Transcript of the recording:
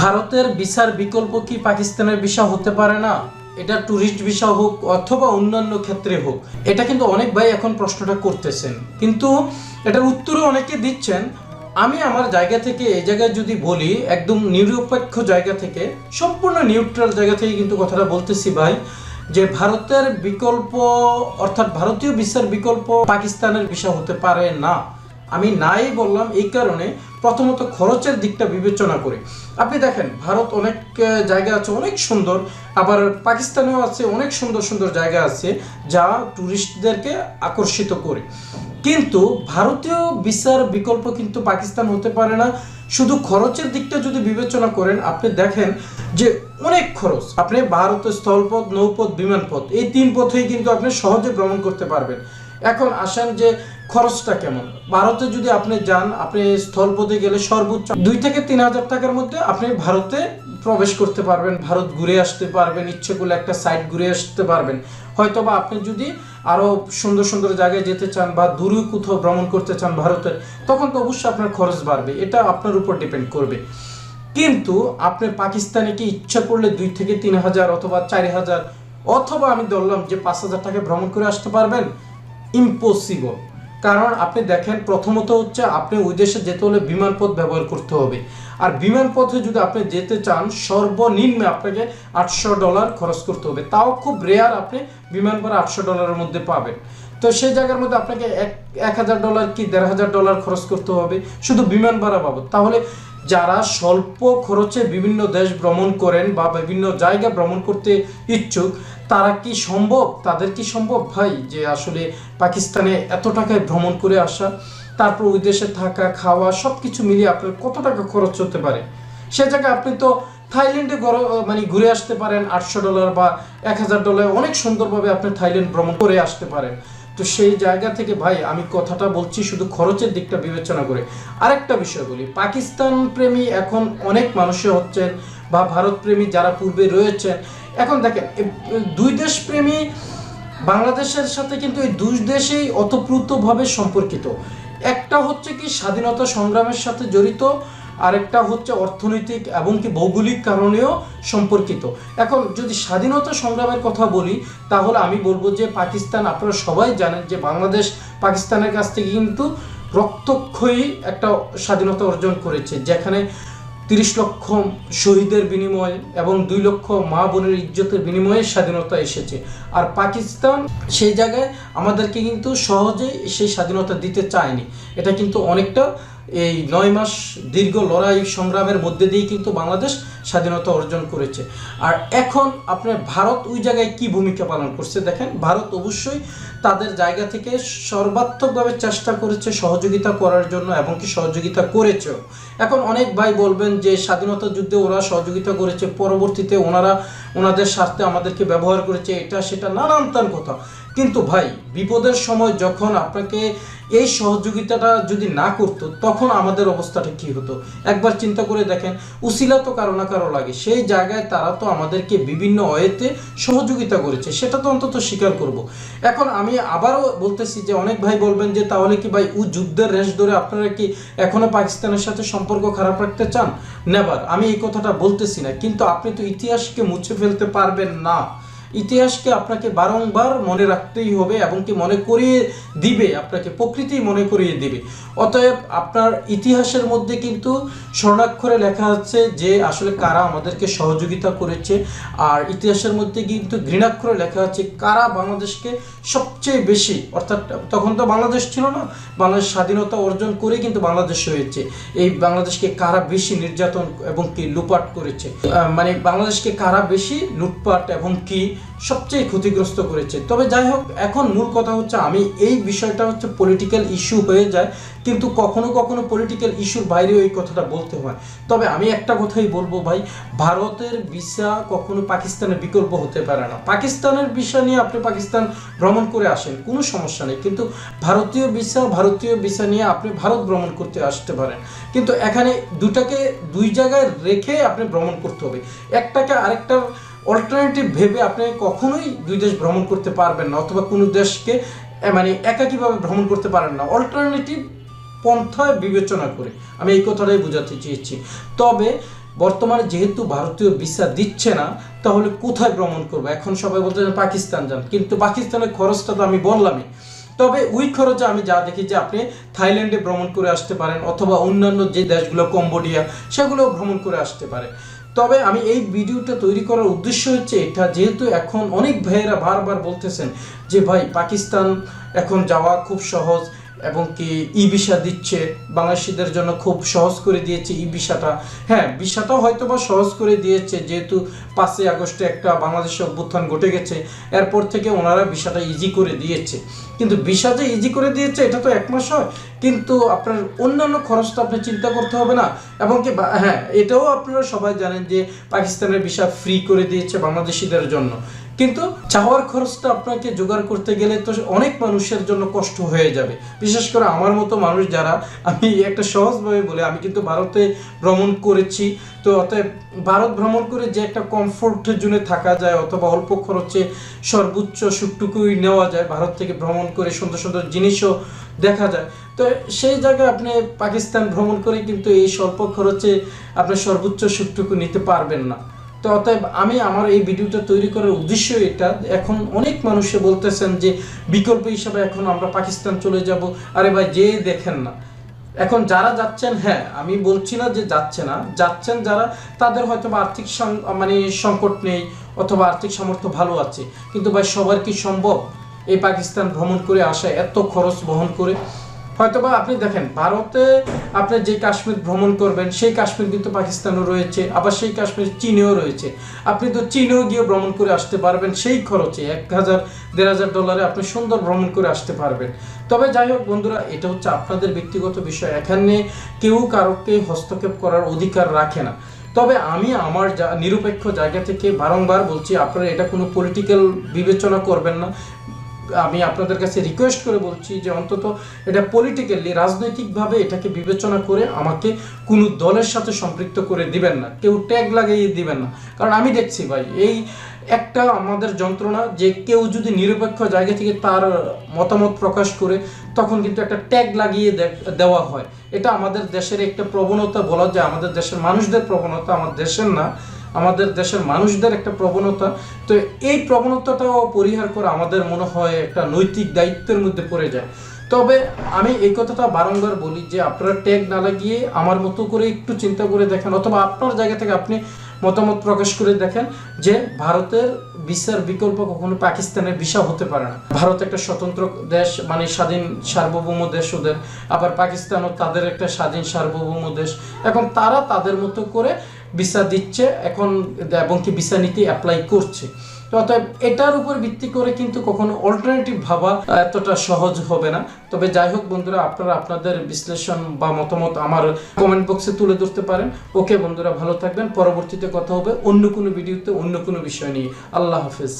ভারতের ভিসার বিকল্প কি পাকিস্তানের ভিসা হতে পারে না? এটা ট্যুরিস্ট ভিসা হোক অথবা অন্যান্য ক্ষেত্রে হোক। এটা কিন্তু অনেক ভাই এখন প্রশ্নটা করতেছেন। কিন্তু এটার উত্তরও অনেকে দিচ্ছেন। আমি আমার জায়গা থেকে এই জায়গায় যদি বলি, একদম নিরপেক্ষ জায়গা থেকে, সম্পূর্ণ নিউট্রাল জায়গা থেকে কিন্তু কথাটা বলতেছি ভাই, যে ভারতের বিকল্প, অর্থাৎ ভারতীয় ভিসার বিকল্প পাকিস্তানের ভিসা হতে পারে না। আমি নাই বললাম এই কারণে প্রথমত খরচের দিকটা বিবেচনা করে। আপনি দেখেন, ভারত অনেক জায়গা আছে অনেক সুন্দর, আবার পাকিস্তানেও আছে অনেক সুন্দর সুন্দর জায়গা আছে যা ট্যুরিস্টদেরকে আকর্ষিত করে। কিন্তু ভারতীয় ভিসার বিকল্প কিন্তু পাকিস্তান হতে পারে না। শুধু খরচের দিকটা যদি বিবেচনা করেন, আপনি দেখেন যে অনেক খরচ। আপনি ভারত স্থলপথ, নৌপথ, বিমানপথ, এই তিন পথেই কিন্তু আপনি সহজে ভ্রমণ করতে পারবেন। এখন আসেন যে খরচটা কেমন? ভারতে যদি আপনি যান, আপনি স্থলপথে গেলে সর্বোচ্চ দুই থেকে তিন হাজার টাকার মধ্যে আপনি ভারতে প্রবেশ করতে পারবেন, ভারত ঘুরে আসতে পারবেন, ইচ্ছে করলে একটা সাইড ঘুরে আসতে পারবেন। হয়তোবা আপনি যদি আরও সুন্দর সুন্দর জায়গায় যেতে চান বা দূরে কোথাও ভ্রমণ করতে চান ভারতের তখন তো অবশ্যই আপনার খরচ বাড়বে। এটা আপনার উপর ডিপেন্ড করবে। কিন্তু আপনি পাকিস্তানে কি ইচ্ছা করলে দুই থেকে তিন হাজার অথবা চার হাজার অথবা আমি ধরলাম যে পাঁচ হাজার টাকা ভ্রমণ করে আসতে পারবেন ইম্পসিবল কারণ আপনি দেখেন, প্রথমত হচ্ছে আপনি ওই দেশে যেতে হলে বিমানপথ ব্যবহার করতে হবে। আর বিমানপথে যদি আপনি যেতে চান, সর্বনিম্নে আপনাকে আটশো ডলার খরচ করতে হবে। তাও খুব রেয়ার আপনি বিমান ভাড়া আটশো ডলারের মধ্যে পাবেন। তো সেই জায়গার মধ্যে আপনাকে এক এক হাজার ডলার কি দেড় হাজার ডলার খরচ করতে হবে? শুধু বিমান ভাড়া বাবদ। তাহলে যারা স্বল্প খরচে বিভিন্ন দেশ ভ্রমণ করেন বা বিভিন্ন জায়গা ভ্রমণ করতে ইচ্ছুক তারা কি সম্ভব? তাদের কি সম্ভব ভাই? যে আসলে পাকিস্তানে এত টাকায় ভ্রমণ করে আসা, তারপর ওই দেশে থাকা, খাওয়া সব কিছু মিলিয়ে আপনার কত টাকা খরচ হতে পারে? সে জায়গায় আপনি তো থাইল্যান্ডে মানে ঘুরে আসতে পারেন, আটশো ডলার বা এক হাজার ডলার, অনেক সুন্দরভাবে আপনি থাইল্যান্ড ভ্রমণ করে আসতে পারেন। তো সেই জায়গা থেকে ভাই, আমি কথাটা বলছি শুধু খরচের দিকটা বিবেচনা করে। আরেকটা বিষয় বলি, পাকিস্তান প্রেমী এখন অনেক মানুষে হচ্ছেন বা ভারত প্রেমী যারা পূর্বে রয়েছেন। এখন দেখেন দুই দেশ প্রেমী বাংলাদেশের সাথে কিন্তু এই দুই দেশেই অতপ্রুতভাবে সম্পর্কিত। একটা হচ্ছে কি স্বাধীনতা সংগ্রামের সাথে জড়িত, আরেকটা হচ্ছে অর্থনৈতিক এবং কি ভৌগোলিক কারণেও সম্পর্কিত। এখন যদি স্বাধীনতা সংগ্রামের কথা বলি, তাহলে আমি বলব যে পাকিস্তান, আপনারা সবাই জানেন যে বাংলাদেশ পাকিস্তানের কাছ থেকে কিন্তু রক্তক্ষয়ী একটা স্বাধীনতা অর্জন করেছে, যেখানে তিরিশ লক্ষ শহীদের বিনিময়ে এবং দুই লক্ষ মা বোনের ইজ্জতের বিনিময়ে স্বাধীনতা এসেছে। আর পাকিস্তান সেই জায়গায় আমাদেরকে কিন্তু সহজেই সেই স্বাধীনতা দিতে চায়নি। এটা কিন্তু অনেকটা এই নয় মাস দীর্ঘ লড়াই সংগ্রামের মধ্যে দিয়েই কিন্তু বাংলাদেশ স্বাধীনতা অর্জন করেছে। আর এখন আপনার ভারত ওই জায়গায় কি ভূমিকা পালন করছে দেখেন, ভারত অবশ্যই তাদের জায়গা থেকে সর্বাত্মকভাবে চেষ্টা করেছে সহযোগিতা করার জন্য এবং কি সহযোগিতা করেছে। এখন অনেক ভাই বলবেন যে স্বাধীনতা যুদ্ধে ওরা সহযোগিতা করেছে, পরবর্তীতে ওনারা ওনাদের স্বার্থে আমাদেরকে ব্যবহার করেছে, এটা সেটা নানান কথা। কিন্তু ভাই, বিপদের সময় যখন আপনাকে এই সহযোগিতাটা যদি না করতো, তখন আমাদের অবস্থাটা কি হতো? একবার চিন্তা করে দেখেন, উসিলা তো কারও না কারও লাগে। সেই জায়গায় তারা তো আমাদেরকে বিভিন্ন ওয়েতে সহযোগিতা করেছে, সেটা তো অন্তত স্বীকার করব। এখন আমি আবারও বলতেছি যে, অনেক ভাই বলবেন যে, তাহলে কি ভাই ও যুদ্ধের রেশ ধরে আপনারা কি এখনও পাকিস্তানের সাথে সম্পর্ক খারাপ রাখতে চান? নেবার আমি এই কথাটা বলতেছি না। কিন্তু আপনি তো ইতিহাসকে মুছে ফেলতে পারবেন না। ইতিহাসকে আপনাকে বারংবার মনে রাখতেই হবে এবং কি মনে করিয়ে দিবে, আপনাকে প্রকৃতি মনে করিয়ে দিবে। অতএব আপনার ইতিহাসের মধ্যে কিন্তু স্বর্ণাক্ষরে লেখা আছে যে আসলে কারা আমাদেরকে সহযোগিতা করেছে, আর ইতিহাসের মধ্যে কিন্তু ঘৃণাক্ষরে লেখা আছে কারা বাংলাদেশকে সবচেয়ে বেশি, অর্থাৎ তখন তো বাংলাদেশ ছিল না, বাংলাদেশ স্বাধীনতা অর্জন করে কিন্তু বাংলাদেশ হয়েছে। এই বাংলাদেশকে কারা বেশি নির্যাতন এবং কি লুপাট করেছে? মানে বাংলাদেশকে কারা বেশি লুটপাট এবং কি সবচেয়ে ক্ষতিগ্রস্ত করেছে। তবে যাই হোক, এখন মূল কথা হচ্ছে আমি এই বিষয়টা হচ্ছে পলিটিক্যাল ইস্যু হয়ে যায়, কিন্তু কখনো কখনো পলিটিক্যাল ইস্যুর বাইরেও এই কথাটা বলতে হয়। তবে আমি একটা কথাই বলব ভাই, ভারতের ভিসা কখনো পাকিস্তানের বিকল্প হতে পারে না। পাকিস্তানের ভিসা নিয়ে আপনি পাকিস্তান ভ্রমণ করে আসেন, কোনো সমস্যা নেই। কিন্তু ভারতীয় ভিসা ভারতীয় ভিসা নিয়ে আপনি ভারত ভ্রমণ করতে আসতে পারেন। কিন্তু এখানে দুটাকে দুই জায়গায় রেখে আপনি ভ্রমণ করতে হবে। একটাকে আরেকটার অল্টারনেটিভ ভেবে আপনি কখনোই দুই দেশ ভ্রমণ করতে পারবেন না অথবা কোনো দেশকে মানে একাকীভাবে ভ্রমণ করতে পারেন না। অল্টারনেটিভ পন্থায় বিবেচনা করে আমি এই কথাটাই বোঝাতে চেয়েছি। তবে বর্তমানে যেহেতু ভারতীয় ভিসা দিচ্ছে না, তাহলে কোথায় ভ্রমণ করব? এখন সবাই বলতে পাকিস্তান যান। কিন্তু পাকিস্তানের খরচটা তো আমি বললামই। তবে ওই খরচে আমি যা দেখি যে আপনি থাইল্যান্ডে ভ্রমণ করে আসতে পারেন অথবা অন্যান্য যে দেশগুলো, কম্বোডিয়া সেগুলো ভ্রমণ করে আসতে পারে। তবে আমি এই ভিডিওটা তৈরি করার উদ্দেশ্য হচ্ছে এটা, যেহেতু এখন অনেক ভাইয়েরা বারবার বলতেছেন যে, ভাই, পাকিস্তান এখন যাওয়া খুব সহজ। এবং কি ই ভিসা দিচ্ছে। বাংলাদেশিদের জন্য খুব সহজ করে দিয়েছে ই ভিসাটা। হ্যাঁ ভিসাটা হয়তো বা সহজ করে দিয়েছে, যেহেতু পাঁচই আগস্টে একটা বাংলাদেশে অভ্যুত্থান ঘটে গেছে। এরপর থেকে ওনারা ভিসাটা ইজি করে দিয়েছে। কিন্তু ভিসা যে ইজি করে দিয়েছে, এটা তো এক মাস হয়। কিন্তু আপনার অন্যান্য খরচটা আপনি চিন্তা করতে হবে না। এবং কি হ্যাঁ এটাও আপনারা সবাই জানেন যে পাকিস্তানের ভিসা ফ্রি করে দিয়েছে বাংলাদেশিদের জন্য। কিন্তু চাওয়ার খরচটা আপনাকে জোগাড় করতে গেলে তো অনেক মানুষের জন্য কষ্ট হয়ে যাবে। বিশেষ করে আমার মতো মানুষ যারা, আমি একটা সহজভাবে বলে, আমি কিন্তু ভারতে ভ্রমণ করেছি, তো অতএব ভারত ভ্রমণ করে যে একটা কমফোর্ট জোনে থাকা যায় অথবা অল্প খরচে সর্বোচ্চ সুখটুকুই নেওয়া যায়, ভারত থেকে ভ্রমণ করে সুন্দর সুন্দর জিনিসও দেখা যায়। তো সেই জায়গায় আপনি পাকিস্তান ভ্রমণ করে কিন্তু এই স্বল্প খরচে আপনি সর্বোচ্চ সুখটুকু নিতে পারবেন না। তো অতএব আমি আমার এই ভিডিওটা তৈরি করার উদ্দেশ্য এটা। এখন অনেক মানুষে বলতেছেন যে, বিকল্প হিসাবে এখন আমরা পাকিস্তান চলে যাব। আরে ভাই, যে দেখেন না। এখন যারা যাচ্ছেন হ্যাঁ আমি বলছি না যে যাচ্ছে না। যাচ্ছেন যারা, তাদের হয়তো আর্থিক মানে সংকট নেই অথবা আর্থিক সামর্থ্য ভালো আছে। কিন্তু ভাই, সবার কি সম্ভব এই পাকিস্তান ভ্রমণ করে আসা, এত খরচ বহন করে? হয়তোবা আপনি দেখেন, ভারতে আপনি যে কাশ্মীর ভ্রমণ করবেন, সেই কাশ্মীর কিন্তু পাকিস্তানও রয়েছে, আবার সেই কাশ্মীর চীনেও রয়েছে। আপনি তো চীনেও গিয়ে ভ্রমণ করে আসতে পারবেন, সেই খরচে এক হাজার, দেড় হাজার ডলারে আপনি সুন্দর ভ্রমণ করে আসতে পারবেন। তবে যাই হোক বন্ধুরা, এটা হচ্ছে আপনাদের ব্যক্তিগত বিষয়। এখানে কেউ কারোকে হস্তক্ষেপ করার অধিকার রাখে না। তবে আমি আমার নিরপেক্ষ জায়গা থেকে বারংবার বলছি, আপনারা এটা কোনো পলিটিক্যাল বিবেচনা করবেন না। আমি আপনাদের কাছে রিকোয়েস্ট করে বলছি যে অন্তত এটা পলিটিক্যালি রাজনৈতিকভাবে এটাকে বিবেচনা করে আমাকে কোনো দলের সাথে সম্পৃক্ত করে দিবেন না। কেউ ট্যাগ লাগিয়ে দিবেন না। কারণ আমি দেখছি ভাই, এই একটা আমাদের যন্ত্রণা যে কেউ যদি নিরপেক্ষ জায়গা থেকে তার মতামত প্রকাশ করে, তখন কিন্তু একটা ট্যাগ লাগিয়ে দেওয়া হয়। এটা আমাদের দেশের একটা প্রবণতা বলা যায়, আমাদের দেশের মানুষদের প্রবণতা আমার দেশের না আমাদের দেশের মানুষদের একটা প্রবণতা। তো এই প্রবণতাটাও পরিহার করে আমাদের মনে হয় একটা নৈতিক দায়িত্বের মধ্যে পড়ে যায়। তবে আমি এই কথাটা বারংবার বলি যে আপনারা ট্যাগ না লাগিয়ে আমার মতো করে একটু চিন্তা করে দেখেন, অথবা আপনার জায়গা থেকে আপনি মতামত প্রকাশ করে দেখেন যে ভারতের ভিসার বিকল্প কখনো পাকিস্তানের ভিসা হতে পারে না। ভারত একটা স্বতন্ত্র দেশ মানে স্বাধীন সার্বভৌম দেশ ওদের। আবার পাকিস্তানও তাদের একটা স্বাধীন সার্বভৌম দেশ। এখন তারা তাদের মতো করে ভিসা দিচ্ছে, এখন এবং কি ভিসা নীতি অ্যাপ্লাই করছে। তো অতএব এটার উপর ভিত্তি করে কিন্তু কখনো অল্টারনেটিভ ভাবা এতটা সহজ হবে না। তবে যাই হোক বন্ধুরা, আপনারা আপনাদের বিশ্লেষণ বা মতামত আমার কমেন্ট বক্সে তুলে ধরতে পারেন। ওকে বন্ধুরা, ভালো থাকবেন। পরবর্তীতে কথা হবে অন্য কোনো ভিডিওতে অন্য কোনো বিষয় নিয়ে। আল্লাহ হাফেজ।